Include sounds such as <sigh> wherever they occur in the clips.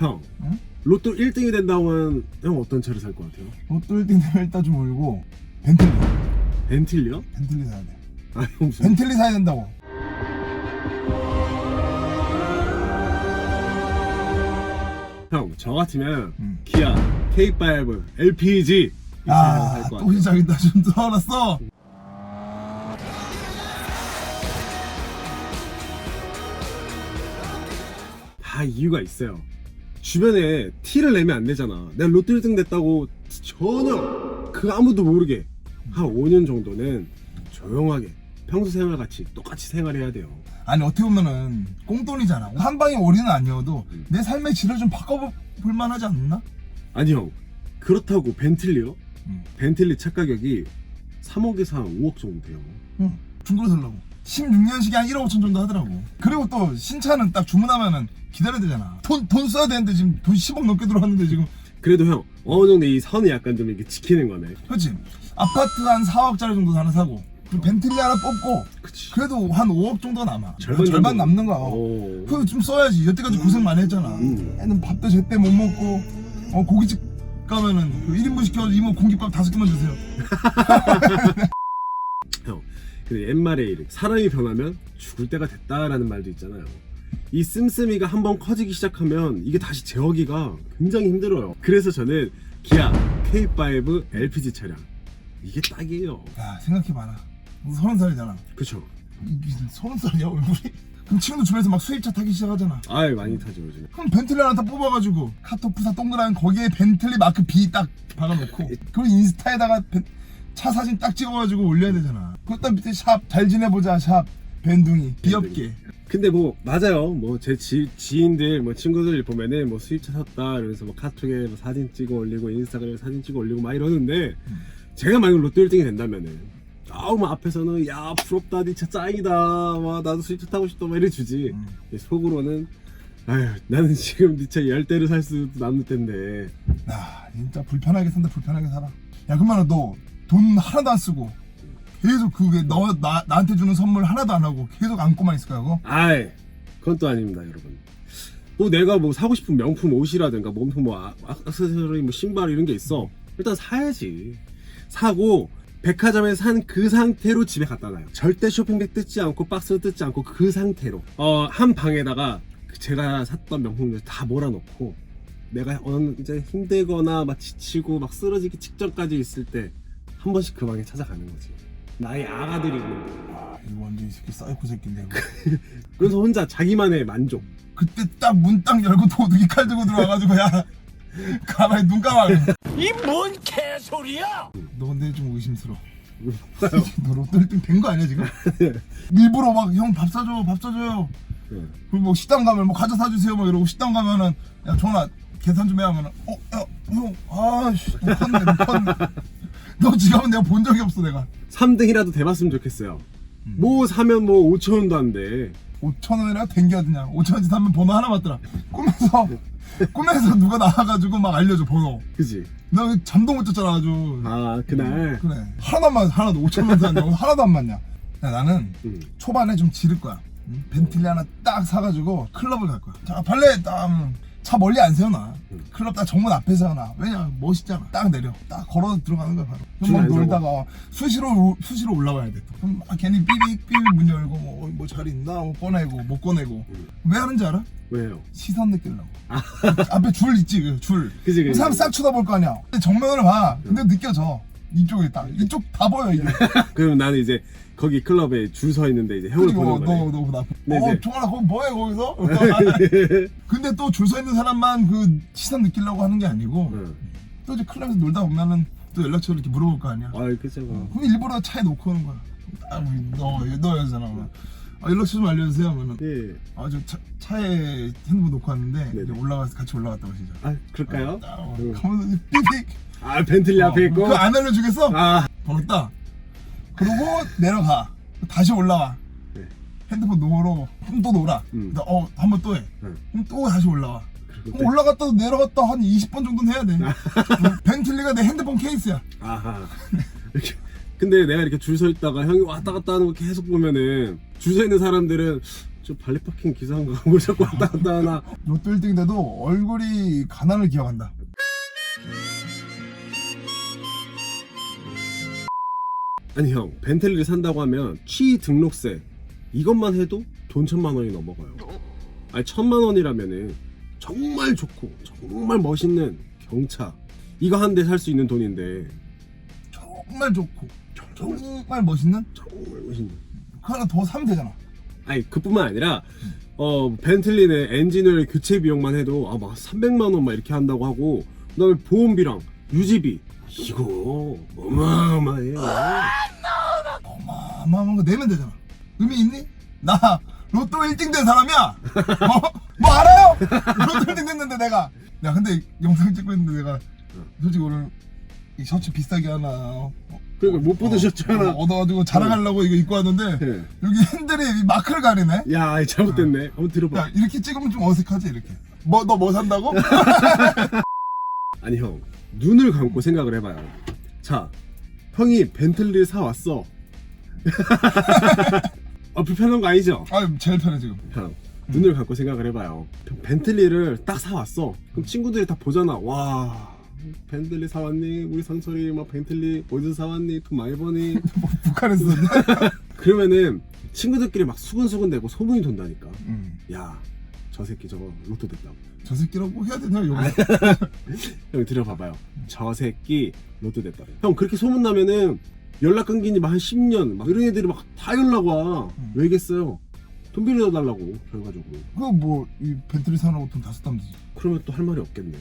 형 응? 로또 1등이 된다면 형 어떤 차를 살 것 같아요? 로또 1등 되면 일단 좀 울고 벤틀리 벤틀리요? 벤틀리 사야 돼 아 형 무슨 벤틀리 사야 된다고 형 저 같으면 음. 기아 K5 LPG 이 차를 살 것 아또 같아요 시작이다 좀 떠올랐어 다 이유가 있어요 주변에 티를 내면 안 되잖아 내가 로또 1등 됐다고 전혀 그 아무도 모르게 한 5년 정도는 조용하게 평소 생활 같이 똑같이 생활해야 돼요 아니 어떻게 보면은 꽁돈이잖아 한 방에 올인은 아니어도 음. 내 삶의 질을 좀 바꿔볼 만하지 않나? 아니 형 그렇다고 벤틀리요? 음. 벤틀리 차 가격이 3억에서 한 5억 정도 돼요 응 중고로 살라고 16년식이 한 1억 5천 정도 하더라고. 그리고 또 신차는 딱 주문하면은 기다려야 되잖아. 돈, 돈 써야 되는데 지금 돈 10억 넘게 들어왔는데 지금. 그래도 형 어느 정도 이 선을 약간 좀 이렇게 지키는 거네. 그렇지 아파트 한 4억짜리 정도 하나 사고 그리고 벤틀리 하나 뽑고 그치. 그래도 한 5억 정도 남아. 절반 절반. 남는 거야. 오. 그거 좀 써야지. 여태까지 고생 많이 했잖아. 음. 애는 밥도 제때 못 먹고 어, 고깃집 가면은 그 1인분 시켜가지고 이모 공깃밥 다섯 개만 주세요. 형 <laughs> 근데 옛말에 이렇게 사람이 변하면 죽을 때가 됐다라는 말도 있잖아요. 이 씀씀이가 한번 커지기 시작하면 이게 다시 재우기가 굉장히 힘들어요. 그래서 저는 기아 K5 LPG 차량. 이게 딱이에요. 야 생각해봐라. 너 서른 살이잖아. 그쵸. 이게 서른 살이야 얼굴이 그럼 친구들 주변에서 막 수입차 타기 시작하잖아. 아이 많이 타죠 요즘에. 그럼 벤틀리 하나 딱 뽑아가지고 카토프사 동그란 거기에 벤틀리 마크 B 딱 박아놓고 <laughs> 그리고 인스타에다가 벤- 차 사진 딱 찍어가지고 올려야 되잖아. 그것도 밑에 샵 잘 지내보자 샵. 벤둥이. 귀엽게. 근데 뭐 맞아요. 뭐 제 지인들 뭐 친구들 보면은 뭐 수입차 샀다 이러면서 뭐 카톡에 뭐 사진 찍어 올리고 인스타그램에 사진 찍어 올리고 막 이러는데 음. 제가 만약 로또 1등이 된다면은 아우 뭐 앞에서는 야 부럽다. 니 차 짱이다. 와 나도 수입차 타고 싶다. 막 이래 주지. 음. 속으로는 아휴 나는 지금 니 차 열대를 살 수도 남을 텐데. 야 진짜 불편하게 산다. 불편하게 살아. 야 그러면 너 돈 하나도 안 쓰고 계속 그게 너 나, 나한테 주는 선물 하나도 안 하고 계속 안고만 있을 그거? 아이 그건 또 아닙니다 여러분. 뭐 내가 뭐 사고 싶은 명품 옷이라든가 명품 뭐 아- 액세서리 뭐 신발 이런 게 있어. 일단 사야지. 사고 백화점에서 산그 상태로 집에 갖다 놔요. 절대 쇼핑백 뜯지 않고 박스 뜯지 않고 그 상태로. 어 한 방에다가 그 제가 샀던 명품들 다 몰아놓고 내가 어느 이제 힘들거나 막 지치고 막 쓰러지기 직전까지 있을 때 한 번씩 그 방에 찾아가는 거지. 나의 아가들이 아 이거 완전 이 새끼 사이코 새끼인데 이거. <laughs> 그래서 혼자 자기만의 만족. 그때 딱 문 딱 열고 도둑이 칼 들고 들어와가지고 야. <laughs> 가만히 눈 감아. 이 뭔 개소리야! 너 근데 좀 의심스러워. 너 로또 1등 된거 아니야 지금? 일부러 막 형 밥 사줘 밥 사줘요. 네. 그리고 뭐 식당 가면 뭐 과자 사주세요. 막 이러고 식당 가면은 야 정아 계산 좀 해 하면은 어야형 아씨 못 컸네 못 컸네 <laughs> 너 지갑은 내가 본 적이 없어 내가 3등이라도 돼봤으면 좋겠어요. 음. 뭐 사면 뭐 5천 원도 안 돼. 5천 원이라 된게 어디냐 5천 원치 사면 번호 하나 맞더라 꿈에서 <laughs> 꿈에서 누가 나와가지고 막 알려줘 번호 그지? 나 잠도 못 잤잖아 아주 아 그날. 그래 하나도 안 맞아 하나도 5천 원 사는데 하나도 안 맞냐 야, 나는 음. 초반에 좀 지를 거야 응? 벤틀리 하나 딱 사가지고 클럽을 갈 거야 자 발레 딱 차 멀리 안 세워놔. 음. 클럽 딱 정문 앞에 세워놔. 왜냐 멋있잖아. 딱 내려. 딱 걸어 들어가는 거야 바로. 줄 서고. 놀다가 수시로 올- 수시로 올라와야 돼. 또. 그럼 막 괜히 삐빅 삐빅 문 열고 뭐잘 있나? 뭐 꺼내고 못 꺼내고. 음. 왜 하는지 알아? 왜요? 시선 느끼려고. <laughs> 앞에 줄 있지 그 줄. 그지 그지. 사람 싹 쳐다볼 거 아니야. 근데 정면을 봐. 근데 느껴져. 이쪽에 딱. 이쪽 다 보여 이게. <laughs> 그럼 나는 이제 거기 클럽에 줄 서 있는데 이제 형을 그리고 보는 거네. 너너 나. 네, 어 이제. 종아나 거기 뭐해 거기서? <laughs> 근데 또 줄 서 있는 사람만 그 시선 느끼려고 하는 게 아니고 응. 또 이제 클럽에서 놀다 보면은 또 연락처를 이렇게 물어볼 거 아니야. 아 그죠. 그럼 일부러 차에 놓고 오는 거야. 아 너 너 여자잖아. 아, 연락처 좀 알려주세요. 하면은 예. 아저 차에 핸드폰 놓고 왔는데. 이제 올라가서 같이 올라갔다고 시죠. 아 그럴까요? 응. 가면서 삐빅. 아 벤틀리 앞에 있고. 그거 안 알려주겠어? 아 번호 따. 그리고 내려가. 다시 올라와. 네. 핸드폰 놓으러 그럼 또 놀아. 음. 나, 어, 한 번 또 해. 응. 그럼 또 다시 올라와. 그리고 그럼 올라갔다 내려갔다 한 20번 정도는 해야 돼. <laughs> 어, 벤틀리가 내 핸드폰 케이스야. 아하. 이렇게. 근데 내가 이렇게 줄 서 있다가 형이 왔다 갔다 하는 거 계속 보면은 줄 서 있는 사람들은 저 발리 파킹 기사인가 뭐 자꾸 왔다 갔다 하나 로또 1등 돼도 얼굴이 가난을 기억한다. 아니 형 벤틀리를 산다고 하면 취 등록세. 이것만 해도 돈 천만 원이 넘어가요. 아니 천만 원이라면은 정말 좋고 정말 멋있는 경차. 이거 한 대 살 수 있는 돈인데 정말 좋고 정말 멋있는? 정말 멋있는. 그 하나 더 사면 되잖아. 아니 그뿐만 아니라 어 벤틀리는 엔진을 교체 비용만 해도 아막 300만 원 막 이렇게 한다고 하고 그다음에 보험비랑 유지비 이거 어마어마해요 어마어마한 거 내면 되잖아. 의미 있니? 나 로또 1등 된 사람이야. 어? 뭐 알아요? 로또 1등 됐는데 내가. 야 근데 영상 찍고 있는데 내가 솔직히 오늘 이 셔츠 비싸게 하나 어, 그러니까 못 받으셨잖아 어, 얻어가지고 자랑하려고 이거 입고 왔는데 네. 여기 핸들이 이 마크를 가리네. 야 잘못됐네 한번 들어봐 야 이렇게 찍으면 좀 어색하지 이렇게. 뭐 너 뭐 산다고? <laughs> 아니 형 눈을 감고 생각을 해봐요 자 형이 벤틀리를 사 왔어 <laughs> 어, 불편한 거 아니죠? 아 제일 편해 지금. 형 눈을 감고 생각을 해봐요 벤틀리를 딱 사 왔어 그럼 친구들이 다 보잖아 와 벤틀리 사왔니? 우리 상철이 막 벤틀리 어디서 사왔니? 돈 많이 버니? <laughs> 뭐 북한에서? <laughs> 그러면은 친구들끼리 막 수근수근 대고 소문이 돈다니까 음, 야 저 새끼 저거 로또 됐다고 저 새끼라고 해야 되냐 여기? 형 들어봐봐요. 저 새끼 로또 됐다. 형 그렇게 소문 나면은 연락 끊긴 지막한 10년 막 이런 애들이 막 다 연락 와. 음. 왜겠어요? 돈 빌려달라고 그래가지고 그거 뭐이 벤틀리 사느라고 돈 다 썼다면 되지. 그러면 또 할 말이 없겠네.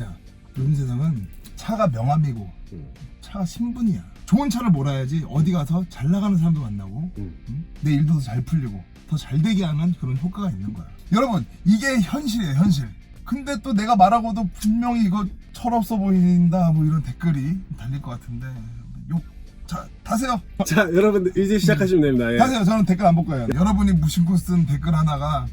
야, 요즘 세상은 차가 명함이고 응. 차가 신분이야. 좋은 차를 몰아야지 어디 가서 잘 나가는 사람도 만나고 응. 응? 내 일도 더 잘 풀리고 더 잘 되게 하는 그런 효과가 있는 거야. 여러분 이게 현실이에요 현실. 근데 또 내가 말하고도 분명히 이거 철없어 보인다 뭐 이런 댓글이 달릴 것 같은데 욕. 자 다세요. <laughs> 자 여러분들 이제 시작하시면 됩니다. 예. 다세요. 저는 댓글 안 볼 거예요. 여러분이 무심코 쓴 댓글 하나가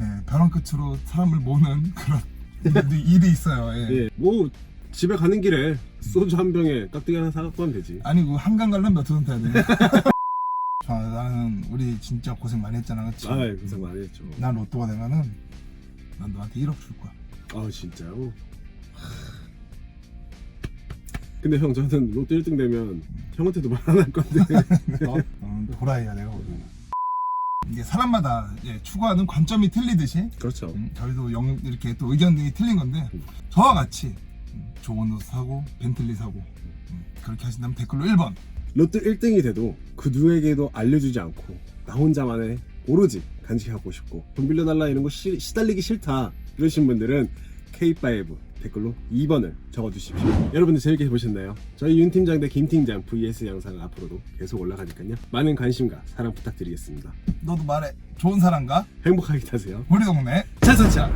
예, 벼랑 끝으로 사람을 모는 그런 일이- <laughs> 일이 있어요. 예. 예. 뭐 집에 가는 길에 소주 한 병에 깍두기 하나 사갖고 하면 되지. 아니 그 한강 가려면 몇원 타야 돼? 자, <laughs> 나는 우리 진짜 고생 많이 했잖아, 그치? 아 고생 많이 했죠. 난 로또가 되면은 난 너한테 1억 줄 거야. 아 진짜요? 근데 형 저는 로또 1등 되면 형한테도 말 안 할 건데. <laughs> 어? 어, 호라이야 내가. 이게 사람마다 예, 추구하는 관점이 틀리듯이 그렇죠. 음, 저희도 영, 이렇게 또 의견들이 틀린 건데 음. 저와 같이 음, 좋은 옷 사고 벤틀리 사고. 음, 그렇게 하신다면 댓글로 1번. 로또 1등이 돼도 그 누구에게도 알려주지 않고 나 혼자만의 오로지 간직하고 싶고 돈 빌려달라 이런 거 시, 시달리기 싫다 이러신 분들은 K5 댓글로 2번을 적어주십시오. 여러분들 재밌게 보셨나요? 저희 윤 팀장 대 김 팀장 vs 영상 앞으로도 계속 올라가니까요. 많은 관심과 사랑 부탁드리겠습니다. 너도 말해. 좋은 사람가 행복하게 타세요. 우리 동네. 차차차